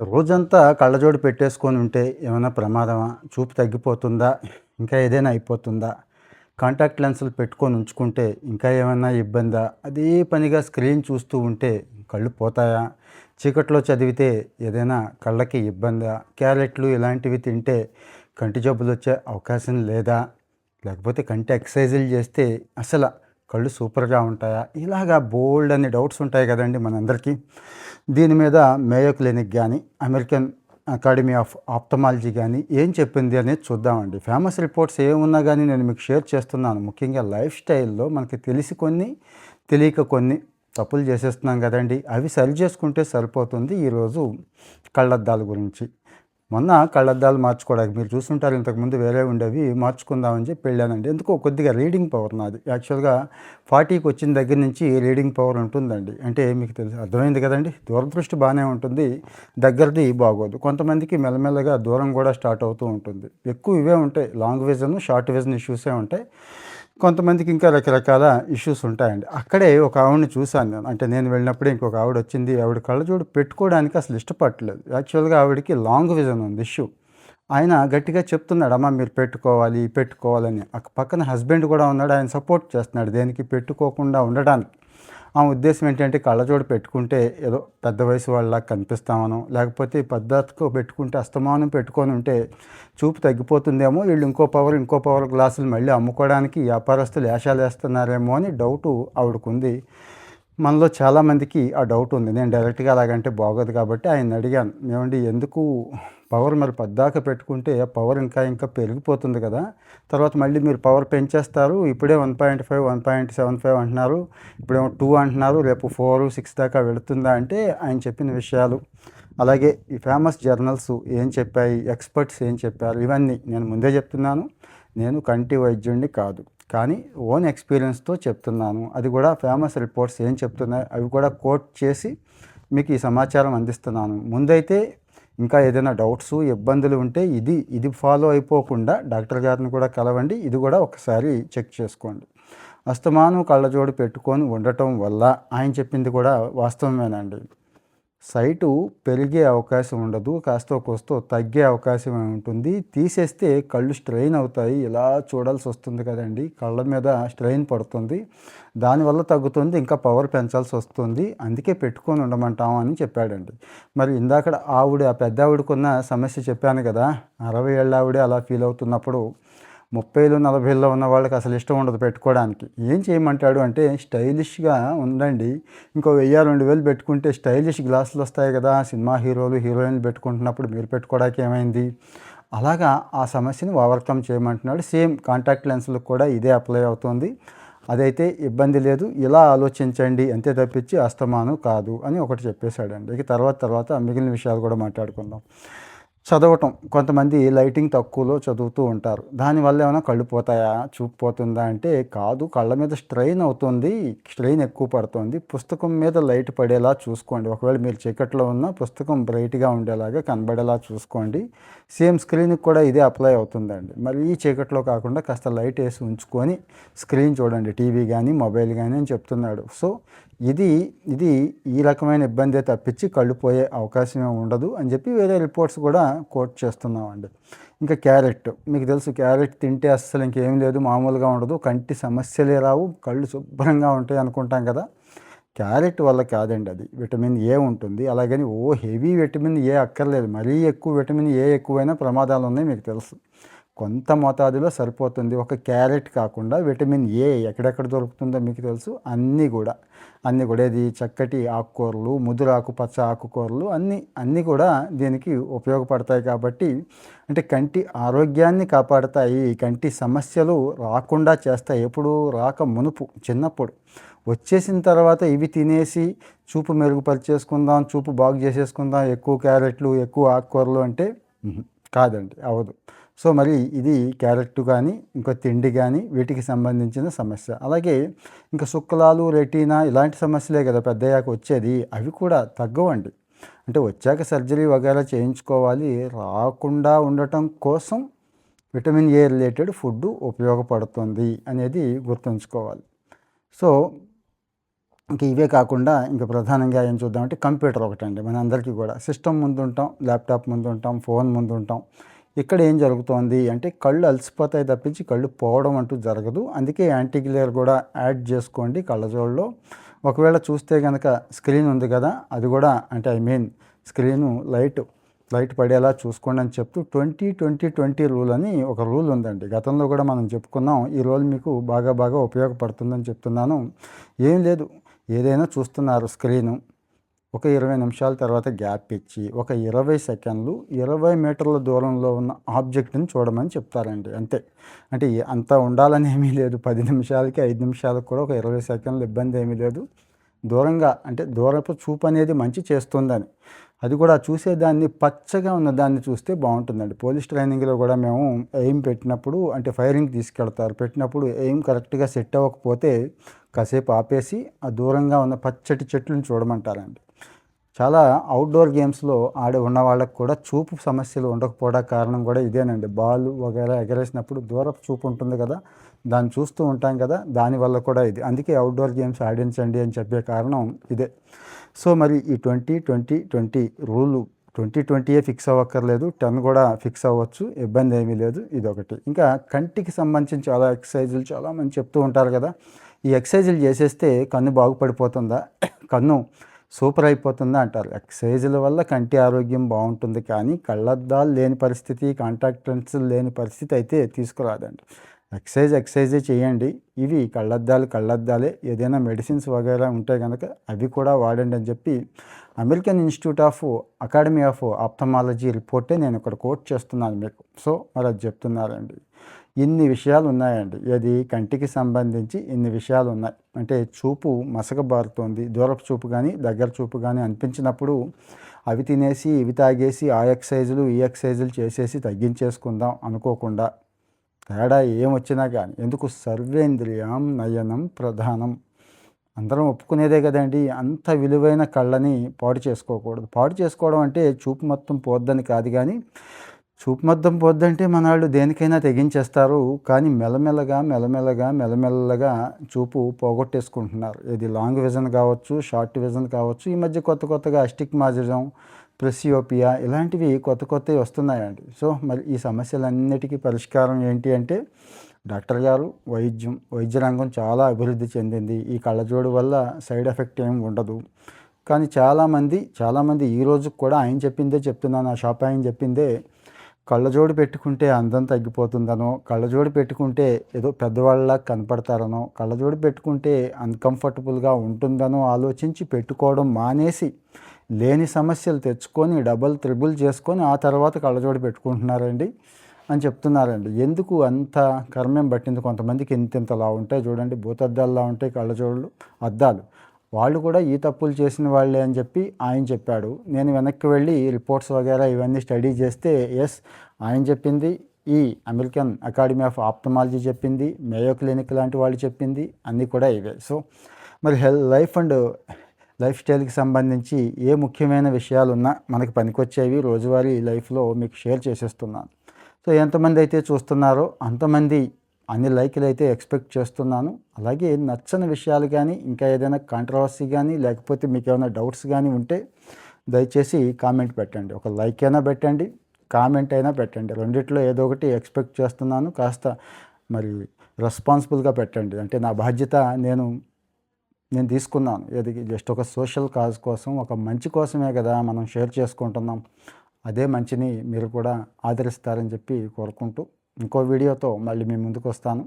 రోజంతా కళ్ళజోడు పెట్టేసుకొని ఉంటే ఏమైనా ప్రమాదమా? చూపు తగ్గిపోతుందా? ఇంకా ఏదైనా అయిపోతుందా? కాంటాక్ట్ లెన్సులు పెట్టుకొని ఉంచుకుంటే ఇంకా ఏమైనా ఇబ్బందా? అదే పనిగా స్క్రీన్ చూస్తూ ఉంటే కళ్ళు పోతాయా? చీకట్లో చదివితే ఏదైనా కళ్ళకి ఇబ్బందా? క్యారెట్లు ఇలాంటివి తింటే కంటి జబ్బులు వచ్చే అవకాశం లేదా? లేకపోతే కంటి ఎక్సర్సైజులు చేస్తే అసలు కళ్ళు సూపర్గా ఉంటాయా? ఇలాగా బోల్డ్ అనే డౌట్స్ ఉంటాయి కదండి మనందరికీ. దీని మీద మేయో క్లినిక్ కానీ అమెరికన్ అకాడమీ ఆఫ్ ఆప్టమాలజీ కానీ ఏం చెప్పింది అనేది చూద్దామండి. ఫేమస్ రిపోర్ట్స్ ఏమున్నా కానీ నేను మీకు షేర్ చేస్తున్నాను. ముఖ్యంగా లైఫ్ స్టైల్లో మనకి తెలిసి కొన్ని తెలియక కొన్ని తప్పులు చేసేస్తున్నాం కదండి. అవి సరి చేసుకుంటే సరిపోతుంది. ఈరోజు కళ్ళద్దాల గురించి. మొన్న కళ్ళద్దాలు మార్చుకోవడానికి మీరు చూస్తుంటారు ఇంతకుముందు వేరే ఉండేవి మార్చుకుందామని చెప్పి వెళ్ళానండి. ఎందుకో కొద్దిగా రీడింగ్ పవర్ నాది. యాక్చువల్గా ఫార్టీకి వచ్చిన దగ్గర నుంచి రీడింగ్ పవర్ ఉంటుందండి. అంటే మీకు తెలుసు అర్థమైంది కదండి? దూరదృష్టి బాగానే ఉంటుంది దగ్గరది బాగోదు. కొంతమందికి మెల్లమెల్లగా దూరం కూడా స్టార్ట్ అవుతూ ఉంటుంది. ఎక్కువ ఇవే ఉంటాయి. లాంగ్ విజన్ షార్ట్ విజన్ ఇష్యూసే ఉంటాయి. కొంతమందికి ఇంకా రకరకాల ఇష్యూస్ ఉంటాయండి. అక్కడే ఒక ఆవిడని చూశాను నేను. అంటే నేను వెళ్ళినప్పుడే ఇంకొక ఆవిడ వచ్చింది. ఆవిడ కళ్ళజోడు పెట్టుకోవడానికి అసలు ఇష్టపడలేదు. యాక్చువల్గా ఆవిడకి లాంగ్ విజన్ ఉంది ఇష్యూ ఆయన గట్టిగా చెప్తున్నాడు అమ్మ మీరు పెట్టుకోవాలి పెట్టుకోవాలని. అక్క పక్కన హస్బెండ్ కూడా ఉన్నాడు ఆయన సపోర్ట్ చేస్తున్నాడు దేనికి పెట్టుకోకుండా ఉండడానికి. ఆ ఉద్దేశం ఏంటంటే కళ్ళజోడు పెట్టుకుంటే ఏదో పెద్ద వయసు వాళ్ళ కనిపిస్తామనో లేకపోతే పద్ధతిగా పెట్టుకుంటే అస్తమానం పెట్టుకొని ఉంటే చూపు తగ్గిపోతుందేమో వీళ్ళు ఇంకో పవర్ ఇంకో పవర్ గ్లాసులు మళ్ళీ అమ్ముకోవడానికి వ్యాపారస్తులు వేషాలు వేస్తున్నారేమో అని డౌటు ఆవిడకుంది. మనలో చాలామందికి ఆ డౌట్ ఉంది. నేను డైరెక్ట్గా అలాగంటే బాగోదు కాబట్టి ఆయన అడిగాను. ఏమండి ఎందుకు పవర్ మరి పద్దాక పెట్టుకుంటే పవర్ ఇంకా ఇంకా పెరిగిపోతుంది కదా. తర్వాత మళ్ళీ మీరు పవర్ పెంచేస్తారు. ఇప్పుడే one point five one point seven five అంటున్నారు. ఇప్పుడేమో టూ అంటున్నారు. రేపు ఫోర్ సిక్స్ దాకా వెళుతుందా అంటే ఆయన చెప్పిన విషయాలు. అలాగే ఈ ఫేమస్ జర్నల్స్ ఏం చెప్పాయి ఎక్స్పర్ట్స్ ఏం చెప్పారు ఇవన్నీ నేను ముందే చెప్తున్నాను. నేను కంటి వైద్యుడిని కాదు. కానీ ఓన్ ఎక్స్పీరియన్స్తో చెప్తున్నాను. అది కూడా ఫేమస్ రిపోర్ట్స్ ఏం చెప్తున్నాయి అవి కూడా కోట్ చేసి మీకు ఈ సమాచారం అందిస్తున్నాను. ముందైతే ఇంకా ఏదైనా డౌట్స్ ఇబ్బందులు ఉంటే ఇది ఇది ఫాలో అయిపోకుండా డాక్టర్ గారిని కూడా కలవండి. ఇది కూడా ఒకసారి చెక్ చేసుకోండి. అస్తమానం కళ్ళజోడు పెట్టుకొని ఉండటం వల్ల ఆయన చెప్పింది కూడా వాస్తవమేనండి. సైటు పెరిగే అవకాశం ఉండదు కాస్త కోస్తో తగ్గే అవకాశం ఉంటుంది. తీసేస్తే కళ్ళు స్ట్రెయిన్ అవుతాయి. ఇలా చూడాల్సి వస్తుంది కదండి. కళ్ళ మీద స్ట్రెయిన్ పడుతుంది. దానివల్ల తగ్గుతుంది ఇంకా పవర్ పెంచాల్సి వస్తుంది. అందుకే పెట్టుకొని ఉండమంటాం అని చెప్పాడండి. మరి ఇందాక ఆవిడ ఆ పెద్ద ఆవిడకున్న సమస్య చెప్పాను కదా. అరవై ఏళ్ళ ఆవిడే అలా ఫీల్ అవుతున్నప్పుడు ముప్పైలో నలభైలో ఉన్న వాళ్ళకి అసలు ఇష్టం ఉండదు పెట్టుకోవడానికి. ఏం చేయమంటాడు అంటే స్టైలిష్గా ఉండండి ఇంకో వెయ్యి రెండు వేలు పెట్టుకుంటే స్టైలిష్ గ్లాసులు వస్తాయి కదా సినిమా హీరోలు హీరోయిన్లు పెట్టుకుంటున్నప్పుడు మీరు పెట్టుకోవడానికి ఏమైంది? అలాగా ఆ సమస్యని ఓవర్కమ్ చేయమంటున్నాడు. సేమ్ కాంటాక్ట్ లెన్స్లకు కూడా ఇదే అప్లై అవుతుంది. అదైతే ఇబ్బంది లేదు. ఇలా ఆలోచించండి అంతే తప్పించి అస్తమానం కాదు అని ఒకటి చెప్పేశాడండి. ఇక తర్వాత తర్వాత మిగిలిన విషయాలు కూడా మాట్లాడుకుందాం. చదవటం. కొంతమంది లైటింగ్ తక్కువలో చదువుతూ ఉంటారు. దానివల్ల ఏమైనా కళ్ళు పోతాయా? చూపు పోతుందా అంటే కాదు. కళ్ళ మీద స్ట్రెయిన్ అవుతుంది. స్ట్రెయిన్ ఎక్కువ పడుతుంది. పుస్తకం మీద లైట్ పడేలా చూసుకోండి. ఒకవేళ మీరు చీకట్లో ఉన్న పుస్తకం బ్రైట్గా ఉండేలాగా కనబడేలా చూసుకోండి. సేమ్ స్క్రీన్కి కూడా ఇదే అప్లై అవుతుందండి. మరి ఈ చీకట్లో కాకుండా కాస్త లైట్ వేసి ఉంచుకొని స్క్రీన్ చూడండి. టీవీ కానీ మొబైల్ కానీ అని చెప్తున్నాడు. సో ఇది ఇది ఈ రకమైన ఇబ్బంది తప్పించి కళ్ళు పోయే అవకాశమే ఉండదు అని చెప్పి వేరే రిపోర్ట్స్ కూడా కోట్ చేస్తున్నామండి. ఇంకా క్యారెట్ మీకు తెలుసు క్యారెట్ తింటే అస్సలు ఇంకేం లేదు మామూలుగా ఉండదు కంటి సమస్యలే రావు కళ్ళు శుభ్రంగా ఉంటాయి అనుకుంటాం కదా. క్యారెట్ వల్ల కాదండి అది విటమిన్ ఏ ఉంటుంది అలాగని ఓ హెవీ విటమిన్ ఏ అక్కర్లేదు మరీ ఎక్కువ విటమిన్ ఏ ఎక్కువైనా ప్రమాదాలు ఉన్నాయి మీకు తెలుసు. కొంత మోతాదులో సరిపోతుంది. ఒక క్యారెట్ కాకుండా విటమిన్ ఏ ఎక్కడెక్కడ దొరుకుతుందో మీకు తెలుసు. అన్నీ కూడా అన్నీ కూడా ఇది చక్కటి ఆకుకూరలు ముదురు ఆకుపచ్చ ఆకుకూరలు అన్నీ అన్నీ కూడా దీనికి ఉపయోగపడతాయి కాబట్టి అంటే కంటి ఆరోగ్యాన్ని కాపాడతాయి. కంటి సమస్యలు రాకుండా చేస్తాయి. ఎప్పుడు రాక మునుపు చిన్నప్పుడు. వచ్చేసిన తర్వాత ఇవి తినేసి చూపు మెరుగుపరిచేసుకుందాం చూపు బాగు చేసేసుకుందాం. ఎక్కువ క్యారెట్లు ఎక్కువ ఆకుకూరలు అంటే కాదండి అవదు సో మరి ఇది క్యారెట్ కానీ ఇంకా తిండి కానీ వీటికి సంబంధించిన సమస్య. అలాగే ఇంకా శుక్లాలు రెటీనా ఇలాంటి సమస్యలే కదా పెద్దయ్యాక వచ్చేది. అవి కూడా తగ్గవండి. అంటే వచ్చాక సర్జరీ వగేరా చేయించుకోవాలి. రాకుండా ఉండటం కోసం విటమిన్ ఏ రిలేటెడ్ ఫుడ్ ఉపయోగపడుతుంది అనేది గుర్తుంచుకోవాలి. సో ఇంక ఇవే కాకుండా ఇంకా ప్రధానంగా ఏం చూద్దామంటే కంప్యూటర్ ఒకటండి. మన అందరికీ కూడా సిస్టమ్ ముందు ఉంటాం ల్యాప్టాప్ ముందు ఉంటాం ఫోన్ ముందు ఉంటాం ఇక్కడ ఏం జరుగుతోంది అంటే కళ్ళు అలసిపోతాయి తప్పించి కళ్ళు పోవడం అంటూ జరగదు. అందుకే యాంటీగ్లేర్ కూడా యాడ్ చేసుకోండి కళ్ళజోళ్ళలో. ఒకవేళ చూస్తే కనుక స్క్రీన్ ఉంది కదా అది కూడా అంటే I mean screen light light పడేలా చూసుకోండి అని చెప్తూ ట్వంటీ ట్వంటీ ట్వంటీ రూల్ అని ఒక రూల్ ఉందండి. గతంలో కూడా మనం చెప్పుకున్నాం ఈ రూల్ మీకు బాగా బాగా ఉపయోగపడుతుందని చెప్తున్నాను. ఏం లేదు ఏదైనా చూస్తున్నారు స్క్రీను. ఒక ఇరవై నిమిషాల తర్వాత గ్యాప్ ఇచ్చి ఒక ఇరవై సెకండ్లు ఇరవై మీటర్ల దూరంలో ఉన్న ఆబ్జెక్ట్ని చూడమని చెప్తారండి. అంతే. అంటే అంత ఉండాలని ఏమీ లేదు. పది నిమిషాలకి ఐదు నిమిషాలకు కూడా ఒక ఇరవై సెకండ్లు ఇబ్బంది ఏమీ లేదు. దూరంగా అంటే దూరపు చూపు అనేది మంచి చేస్తుందని. అది కూడా చూసేదాన్ని పచ్చగా ఉన్న దాన్ని చూస్తే బాగుంటుందండి. పోలీస్ ట్రైనింగ్లో కూడా మేము ఎయిమ్ పెట్టినప్పుడు అంటే ఫైరింగ్ తీసుకెళ్తారు. పెట్టినప్పుడు ఎయిమ్ కరెక్ట్గా సెట్ అవ్వకపోతే కాసేపు ఆపేసి ఆ దూరంగా ఉన్న పచ్చటి చెట్లను చూడమంటారండి. చాలా అవుట్డోర్ గేమ్స్లో ఆడే ఉన్న వాళ్ళకు కూడా చూపు సమస్యలు ఉండకపోవడం కారణం కూడా ఇదేనండి. బాల్ వగేరా ఎగరేసినప్పుడు దూరపు చూపు ఉంటుంది కదా దాన్ని చూస్తూ ఉంటాం కదా దానివల్ల కూడా ఇది. అందుకే అవుట్డోర్ గేమ్స్ ఆడించండి అని చెప్పే కారణం ఇదే. సో మరి ఈ twenty twenty twenty rule twenty ట్వంటీయే fix అవ్వక్కర్లేదు. టెన్ కూడా ఫిక్స్ అవ్వచ్చు. ఇబ్బంది ఏమీ లేదు. ఇది ఒకటి ఇంకా కంటికి సంబంధించి చాలా ఎక్సర్సైజులు చాలా మంది చెప్తూ ఉంటారు కదా ఈ ఎక్సర్సైజులు చేసేస్తే కన్ను బాగుపడిపోతుందా? కన్ను సూపర్ అయిపోతుంది అంటారు. ఎక్సర్సైజుల వల్ల కంటి ఆరోగ్యం బాగుంటుంది కానీ కళ్ళద్దాలు లేని పరిస్థితి కాంటాక్ట్ లెన్సులు లేని పరిస్థితి అయితే తీసుకురాదండి. ఎక్సర్సైజ్ ఎక్సర్సైజే చేయండి. ఇవి కళ్ళద్దాలు కళ్ళద్దాలే. ఏదైనా మెడిసిన్స్ వగైరా ఉంటే కనుక అవి కూడా వాడండి అని చెప్పి American Institute of Academy of ophthalmology రిపోర్టే నేను ఇక్కడ కోట్ చేస్తున్నాను మీకు. సో మరి అది చెప్తున్నారండి. ఇన్ని విషయాలు ఉన్నాయండి అది కంటికి సంబంధించి ఇన్ని విషయాలు ఉన్నాయి అంటే చూపు మసకబారుతోంది దూరపు చూపు కానీ దగ్గర చూపు కానీ అనిపించినప్పుడు అవి తినేసి ఇవి తాగేసి ఆ ఎక్సైజులు ఈ ఎక్సైజులు చేసేసి తగ్గించేసుకుందాం అనుకోకుండా తేడా ఏమొచ్చినా కానీ ఎందుకు సర్వేంద్రియం నయనం ప్రధానం? అందరం ఒప్పుకునేదే కదండి. అంత విలువైన కళ్ళని పాడు చేసుకోకూడదు. పాడు చేసుకోవడం అంటే చూపు మొత్తం పోద్దని కాదు కానీ చూపు మొత్తం పోద్దంటే మన వాళ్ళు దేనికైనా తెగించేస్తారు. కానీ మెల్లమెల్లగా మెల్లమెల్లగా మెల్లమెల్లగా చూపు పోగొట్టేసుకుంటున్నారు. ఇది లాంగ్ విజన్ కావచ్చు షార్ట్ విజన్ కావచ్చు ఈ మధ్య కొత్త కొత్తగా అస్టిక్ అస్టిగ్మాటిజం ప్రెసియోపియా ఇలాంటివి కొత్త కొత్తవి వస్తున్నాయండి. సో మరి ఈ సమస్యలన్నిటికీ పరిష్కారం ఏంటి అంటే డాక్టర్ గారు వైద్యం వైద్య రంగం చాలా అభివృద్ధి చెందింది. ఈ కళ్ళజోడు వల్ల సైడ్ ఎఫెక్ట్ ఏమి ఉండదు. కానీ చాలామంది చాలామంది ఈ రోజు కూడా ఆయన చెప్పిందే చెప్తున్నాను ఆ షాప్ ఆయన చెప్పిందే కళ్ళజోడు పెట్టుకుంటే అందం తగ్గిపోతుందనో కళ్ళజోడు పెట్టుకుంటే ఏదో పెద్దవాళ్ళలా కనపడతారనో కళ్ళజోడు పెట్టుకుంటే అన్కంఫర్టబుల్గా ఉంటుందనో ఆలోచించి పెట్టుకోవడం మానేసి లేని సమస్యలు తెచ్చుకొని డబల్ త్రిబుల్ చేసుకొని ఆ తర్వాత కళ్ళజోడు పెట్టుకుంటున్నారండి అని చెప్తున్నారండి. ఎందుకు అంత కర్మం పట్టింది? కొంతమందికి ఇంత ఇంతలా ఉంటాయి చూడండి భూతద్దాల్లా ఉంటాయి కళ్ళజోళ్ళు అద్దాలు. వాళ్ళు కూడా ఈ తప్పులు చేసిన వాళ్ళే అని చెప్పి ఆయన చెప్పాడు. నేను వెనక్కి వెళ్ళి రిపోర్ట్స్ వగేరా ఇవన్నీ స్టడీ చేస్తే ఎస్ ఆయన చెప్పింది. ఈ అమెరికన్ అకాడమీ ఆఫ్ ఆప్థమాలజీ చెప్పింది. మేయో క్లినిక్ లాంటి వాళ్ళు చెప్పింది. అన్నీ కూడా ఇవే. సో మరి హెల్ లైఫ్ అండ్ లైఫ్ స్టైల్కి సంబంధించి ఏ ముఖ్యమైన విషయాలు ఉన్నా మనకి పనికొచ్చేవి రోజువారీ లైఫ్లో మీకు షేర్ చేసేస్తున్నాను. సో ఎంతమంది అయితే చూస్తున్నారో అంతమంది అన్ని లైకులు అయితే ఎక్స్పెక్ట్ చేస్తున్నాను. అలాగే నచ్చని విషయాలు కానీ ఇంకా ఏదైనా కాంట్రవర్సీ కానీ లేకపోతే మీకు ఏమైనా డౌట్స్ కానీ ఉంటే దయచేసి కామెంట్ పెట్టండి. ఒక లైక్ అయినా పెట్టండి కామెంట్ అయినా పెట్టండి. రెండిట్లో ఏదో ఒకటి ఎక్స్పెక్ట్ చేస్తున్నాను. కాస్త మరి రెస్పాన్సిబుల్గా పెట్టండి. అంటే నా బాధ్యత నేను నేను తీసుకున్నాను. ఏది జస్ట్ ఒక సోషల్ కాజ్ కోసం ఒక మంచి కోసమే కదా మనం షేర్ చేసుకుంటున్నాం. అదే మంచిని మీరు కూడా ఆదరిస్తారని చెప్పి కోరుకుంటూ ఇంకో వీడియోతో మళ్ళీ మీ ముందుకు వస్తాను.